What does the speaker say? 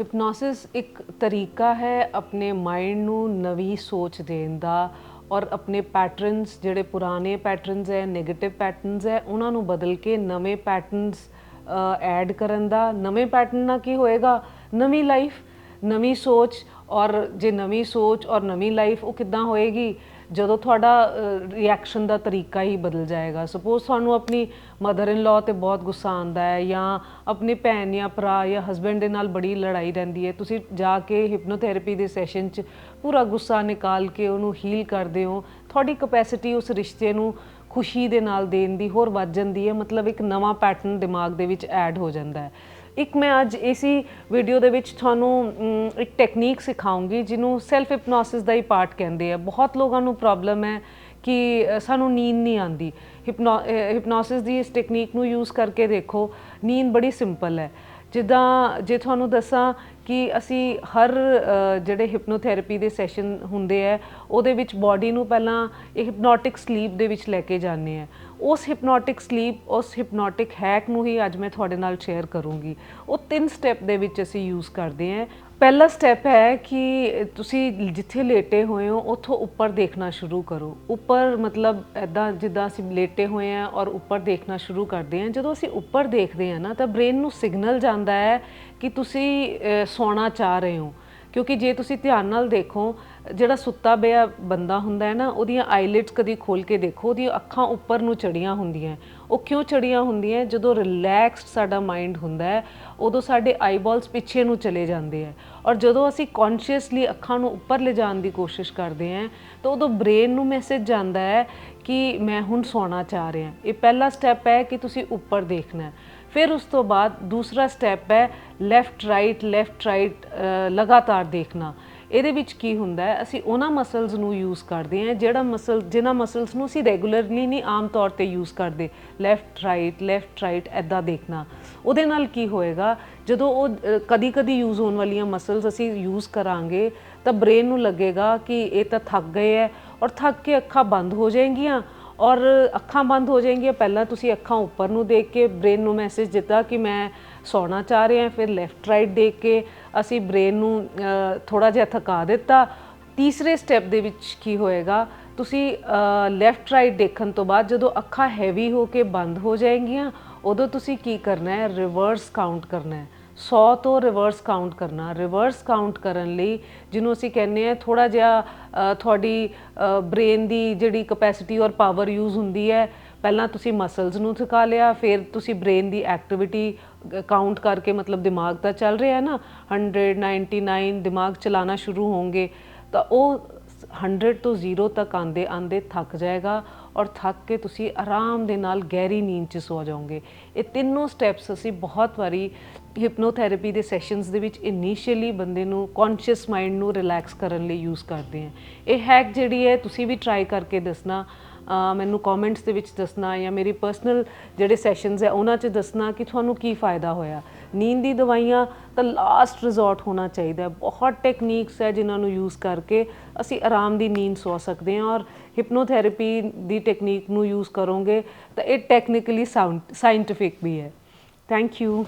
Hypnosis ਇੱਕ ਤਰੀਕਾ ਹੈ ਆਪਣੇ ਮਾਈਂਡ ਨੂੰ ਨਵੀਂ ਸੋਚ ਦੇਣ ਦਾ ਔਰ ਆਪਣੇ ਪੈਟਰਨਸ ਜਿਹੜੇ ਪੁਰਾਣੇ ਪੈਟਰਨਸ ਹੈ 네ਗੇਟਿਵ ਪੈਟਰਨਸ ਹੈ, ਉਹਨਾਂ ਨੂੰ ਬਦਲ ਕੇ ਨਵੇਂ ਪੈਟਰਨਸ ਐਡ ਕਰਨ ਦਾ। ਨਵੇਂ ਪੈਟਰਨ ਨਾਲ ਕੀ ਹੋਏਗਾ? ਨਵੀਂ ਲਾਈਫ ਨਵੀਂ ਸੋਚ ਔਰ ਜੇ ਨਵੀਂ ਸੋਚ ਔਰ ਨਵੀਂ ਲਾਈਫ ਉਹ ਕਿੱਦਾਂ ਹੋਏਗੀ? ਜਦੋਂ ਤੁਹਾਡਾ ਰਿਐਕਸ਼ਨ ਦਾ ਤਰੀਕਾ ਹੀ ਬਦਲ ਜਾਏਗਾ। ਸਪੋਜ਼ ਤੁਹਾਨੂੰ ਆਪਣੀ ਮਦਰ ਇਨ ਲਾ ਤੇ ਬਹੁਤ ਗੁੱਸਾ ਆਉਂਦਾ ਹੈ ਜਾਂ ਆਪਣੀ ਭੈਣ ਜਾਂ ਭਰਾ ਜਾਂ ਹਸਬੰਡ ਦੇ ਨਾਲ ਬੜੀ ਲੜਾਈ ਰਹਿੰਦੀ ਹੈ, ਤੁਸੀਂ ਜਾ ਕੇ ਹਿਪਨੋਥੈਰੇਪੀ ਦੇ ਸੈਸ਼ਨ 'ਚ ਪੂਰਾ ਗੁੱਸਾ ਨਿਕਾਲ ਕੇ ਉਹਨੂੰ ਹੀਲ ਕਰਦੇ ਹੋ, ਤੁਹਾਡੀ ਕਪੈਸਿਟੀ ਉਸ ਰਿਸ਼ਤੇ ਨੂੰ ਖੁਸ਼ੀ ਦੇ ਨਾਲ ਦੇਣ ਦੀ ਹੋਰ ਵੱਧ ਜਾਂਦੀ ਹੈ, ਮਤਲਬ ਇੱਕ ਨਵਾਂ ਪੈਟਰਨ ਦਿਮਾਗ ਦੇ ਵਿੱਚ ਐਡ ਹੋ ਜਾਂਦਾ ਹੈ। ਇੱਕ ਮੈਂ ਅੱਜ ਇਸੀ ਵੀਡੀਓ ਦੇ ਵਿੱਚ ਤੁਹਾਨੂੰ ਇੱਕ ਟੈਕਨੀਕ ਸਿਖਾਉਂਗੀ, ਜਿਹਨੂੰ ਸੈਲਫ ਹਿਪਨੋਸਿਸ ਦਾ ਹੀ ਪਾਰਟ ਕਹਿੰਦੇ ਆ। ਬਹੁਤ ਲੋਕਾਂ ਨੂੰ ਪ੍ਰੋਬਲਮ ਹੈ ਕਿ ਸਾਨੂੰ ਨੀਂਦ ਨਹੀਂ ਆਉਂਦੀ। ਹਿਪਨੋਸਿਸ ਦੀ ਇਸ ਟੈਕਨੀਕ ਨੂੰ ਯੂਜ਼ ਕਰਕੇ ਦੇਖੋ, ਨੀਂਦ ਬੜੀ ਸਿੰਪਲ ਹੈ। ਜਿੱਦਾਂ, ਜੇ ਤੁਹਾਨੂੰ ਦੱਸਾਂ ਕਿ ਅਸੀਂ ਹਰ ਜਿਹੜੇ ਹਿਪਨੋਥੈਰੇਪੀ ਦੇ ਸੈਸ਼ਨ ਹੁੰਦੇ ਆ, ਉਹਦੇ ਵਿੱਚ ਬਾਡੀ ਨੂੰ ਪਹਿਲਾਂ ਇਹ ਹਿਪਨੋਟਿਕ ਸਲੀਪ ਦੇ ਵਿੱਚ ਲੈ ਕੇ ਜਾਂਦੇ ਆ। ਉਸ ਹਿਪਨੋਟਿਕ ਸਲੀਪ ਉਸ ਹਿਪਨੋਟਿਕ ਹੈਕ ਨੂੰ ਹੀ ਅੱਜ ਮੈਂ ਤੁਹਾਡੇ ਨਾਲ ਸ਼ੇਅਰ ਕਰੂੰਗੀ। ਉਹ ਤਿੰਨ ਸਟੈਪ ਦੇ ਵਿੱਚ ਅਸੀਂ ਯੂਜ਼ ਕਰਦੇ ਆ। ਪਹਿਲਾ ਸਟੈਪ ਹੈ ਕਿ ਤੁਸੀਂ ਜਿੱਥੇ ਲੇਟੇ ਹੋਏ ਹੋ, ਉੱਥੋਂ ਉੱਪਰ ਦੇਖਣਾ ਸ਼ੁਰੂ ਕਰੋ। ਉੱਪਰ ਮਤਲਬ ਐਦਾਂ ਜਿੱਦਾਂ ਅਸੀਂ ਲੇਟੇ ਹੋਏ ਆ ਔਰ ਉੱਪਰ ਦੇਖਣਾ ਸ਼ੁਰੂ ਕਰਦੇ ਆ। ਜਦੋਂ ਅਸੀਂ ਉੱਪਰ ਦੇਖਦੇ ਆ ਨਾ, ਤਾਂ ਬ੍ਰੇਨ ਨੂੰ ਸਿਗਨਲ ਜਾਂਦਾ ਹੈ ਕਿ ਤੁਸੀਂ ਸੌਣਾ ਚਾਹ ਰਹੇ ਹੋ। ਕਿਉਂਕਿ ਜੇ ਤੁਸੀਂ ਧਿਆਨ ਨਾਲ ਦੇਖੋ ਜਿਹੜਾ ਸੁੱਤਾ ਪਿਆ ਬੰਦਾ ਹੁੰਦਾ ਹੈ ਨਾ, ਉਹਦੀਆਂ ਆਈਲਿਡਸ ਕਦੀ ਖੋਲ ਕੇ ਦੇਖੋ, ਉਹਦੀਆਂ ਅੱਖਾਂ ਉੱਪਰ ਨੂੰ ਚੜੀਆਂ ਹੁੰਦੀਆਂ ਉਹ ਕਿਉਂ ਚੜੀਆਂ ਹੁੰਦੀਆਂ ਜਦੋਂ ਰਿਲੈਕਸਡ ਸਾਡਾ ਮਾਈਂਡ ਹੁੰਦਾ ਹੈ, ਉਦੋਂ ਸਾਡੇ ਆਈਬਾਲਸ ਪਿੱਛੇ ਨੂੰ ਚਲੇ ਜਾਂਦੇ ਆ ਔਰ ਜਦੋਂ ਅਸੀਂ ਕੌਨਸ਼ੀਅਸਲੀ ਅੱਖਾਂ ਨੂੰ ਉੱਪਰ ਲਿਜਾਣ ਦੀ ਕੋਸ਼ਿਸ਼ ਕਰਦੇ ਹਾਂ, ਤਾਂ ਉਦੋਂ ਬ੍ਰੇਨ ਨੂੰ ਮੈਸੇਜ ਜਾਂਦਾ ਹੈ ਕਿ ਮੈਂ ਹੁਣ ਸੌਣਾ ਚਾਹ ਰਿਹਾ ਇਹ ਪਹਿਲਾ ਸਟੈਪ ਹੈ ਕਿ ਤੁਸੀਂ ਉੱਪਰ ਦੇਖਣਾ ਫਿਰ ਉਸ ਤੋਂ ਬਾਅਦ ਦੂਸਰਾ ਸਟੈਪ ਹੈ ਲੈਫਟ ਰਾਈਟ ਲੈਫਟ ਰਾਈਟ ਲਗਾਤਾਰ ਦੇਖਣਾ। ਇਹਦੇ ਵਿੱਚ ਕੀ ਹੁੰਦਾ ਹੈ? ਅਸੀਂ ਉਹਨਾਂ ਮਸਲਸ ਨੂੰ ਯੂਜ਼ ਕਰਦੇ ਹਾਂ ਜਿਹੜਾ ਮਸਲ ਜਿਨ੍ਹਾਂ ਮਸਲਸ ਨੂੰ ਅਸੀਂ ਰੈਗੂਲਰਲੀ ਨਹੀਂ ਆਮ ਤੌਰ ਤੇ ਯੂਜ਼ ਕਰਦੇ। ਲੈਫਟ ਰਾਈਟ ਲੈਫਟ ਰਾਈਟ ਐਦਾਂ ਦੇਖਣਾ। ਉਹਦੇ ਨਾਲ ਕੀ ਹੋਏਗਾ? ਜਦੋਂ ਉਹ ਕਦੀ ਕਦੀ ਯੂਜ਼ ਹੋਣ ਵਾਲੀਆਂ ਮਸਲਸ ਅਸੀਂ ਯੂਜ਼ ਕਰਾਂਗੇ ਤਾਂ ਬ੍ਰੇਨ ਨੂੰ ਲੱਗੇਗਾ ਕਿ ਇਹ ਤਾਂ ਥੱਕ ਗਏ ਹੈ ਔਰ ਥੱਕ ਕੇ ਅੱਖਾਂ ਬੰਦ ਹੋ ਜਾਏਗੀਆਂ ਔਰ ਅੱਖਾਂ ਬੰਦ ਹੋ ਜਾਣਗੀਆਂ ਪਹਿਲਾਂ ਤੁਸੀਂ ਅੱਖਾਂ ਉੱਪਰ ਨੂੰ ਦੇਖ ਕੇ ਬ੍ਰੇਨ ਨੂੰ ਮੈਸੇਜ ਦਿੱਤਾ ਕਿ ਮੈਂ ਸੌਣਾ ਚਾਹ ਰਿਹਾ, ਫਿਰ ਲੈਫਟ ਰਾਈਟ ਦੇਖ ਕੇ ਅਸੀਂ ਬ੍ਰੇਨ ਨੂੰ ਥੋੜਾ ਜਿਹਾ ਥਕਾ ਦਿੱਤਾ। ਤੀਸਰੇ ਸਟੈਪ ਦੇ ਵਿੱਚ ਕੀ ਹੋਏਗਾ? ਤੁਸੀਂ ਲੈਫਟ ਰਾਈਟ ਦੇਖਣ ਤੋਂ ਬਾਅਦ ਜਦੋਂ ਅੱਖਾਂ ਹੈਵੀ ਹੋ ਕੇ ਬੰਦ ਹੋ ਜਾਣਗੀਆਂ ਉਦੋਂ ਤੁਸੀਂ ਕੀ ਕਰਨਾ ਹੈ? ਰਿਵਰਸ ਕਾਊਂਟ ਕਰਨਾ ਹੈ। 100 ਤੋਂ ਰਿਵਰਸ ਕਾਊਂਟ ਕਰਨਾ। ਰਿਵਰਸ ਕਾਊਂਟ ਕਰਨ ਲਈ ਜਿਹਨੂੰ ਅਸੀਂ ਕਹਿੰਦੇ ਆ ਥੋੜਾ ਜਿਹਾ ਤੁਹਾਡੀ ਬ੍ਰੇਨ ਦੀ ਜਿਹੜੀ ਕਪੈਸਿਟੀ ਔਰ ਪਾਵਰ ਯੂਜ਼ ਹੁੰਦੀ ਹੈ, ਪਹਿਲਾਂ ਤੁਸੀਂ ਮਸਲਸ ਨੂੰ ਥਕਾ ਲਿਆ, ਫਿਰ ਤੁਸੀਂ ਬ੍ਰੇਨ ਦੀ ਐਕਟੀਵਿਟੀ ਕਾਊਂਟ ਕਰਕੇ ਮਤਲਬ ਦਿਮਾਗ ਤਾਂ ਚੱਲ ਰਿਹਾ ਹੈ ਨਾ 100 99 ਦਿਮਾਗ ਚਲਾਣਾ ਸ਼ੁਰੂ ਹੋਣਗੇ, ਤਾਂ ਉਹ 100 ਤੋਂ 0 ਤੱਕ ਆਂਦੇ ਆਂਦੇ ਥੱਕ ਜਾਏਗਾ ਔਰ ਥੱਕ ਕੇ ਤੁਸੀਂ ਆਰਾਮ ਦੇ ਨਾਲ ਗਹਿਰੀ ਨੀਂਦ 'ਚ ਸੌ ਜਾਓਗੇ। ਇਹ ਤਿੰਨੋਂ ਸਟੈਪਸ ਅਸੀਂ ਬਹੁਤ ਵਾਰੀ ਹਿਪਨੋਥੈਰੇਪੀ ਦੇ ਸੈਸ਼ਨਸ ਦੇ ਵਿੱਚ ਇਨੀਸ਼ੀਅਲੀ ਬੰਦੇ ਨੂੰ ਕੌਨਸ਼ੀਅਸ ਮਾਈਂਡ ਨੂੰ ਰਿਲੈਕਸ ਕਰਨ ਲਈ ਯੂਜ਼ ਕਰਦੇ ਹਾਂ। ਇਹ ਹੈਕ ਜਿਹੜੀ ਹੈ, ਤੁਸੀਂ ਵੀ ਟਰਾਈ ਕਰਕੇ ਦੱਸਣਾ। ਮੈਨੂੰ ਕਮੈਂਟਸ ਦੇ ਵਿੱਚ ਦੱਸਣਾ ਜਾਂ ਮੇਰੀ ਪਰਸਨਲ ਜਿਹੜੇ ਸੈਸ਼ਨਸ ਹੈ, ਉਹਨਾਂ 'ਚ ਦੱਸਣਾ ਕਿ ਤੁਹਾਨੂੰ ਕੀ ਫਾਇਦਾ ਹੋਇਆ। ਨੀਂਦ ਦੀ ਦਵਾਈਆਂ ਤਾਂ ਲਾਸਟ ਰਿਜ਼ੋਰਟ ਹੋਣਾ ਚਾਹੀਦਾ ਬਹੁਤ ਟੈਕਨੀਕਸ ਹੈ ਜਿਨ੍ਹਾਂ ਨੂੰ ਯੂਜ਼ ਕਰਕੇ ਅਸੀਂ ਆਰਾਮ ਦੀ ਨੀਂਦ ਸੌ ਸਕਦੇ ਹਾਂ ਔਰ ਹਿਪਨੋਥੈਰੇਪੀ ਦੀ ਟੈਕਨੀਕ ਨੂੰ ਯੂਜ਼ ਕਰੋਗੇ ਤਾਂ ਇਹ ਟੈਕਨੀਕਲੀ ਸਾਇੰਟਿਫਿਕ ਵੀ ਹੈ। Thank you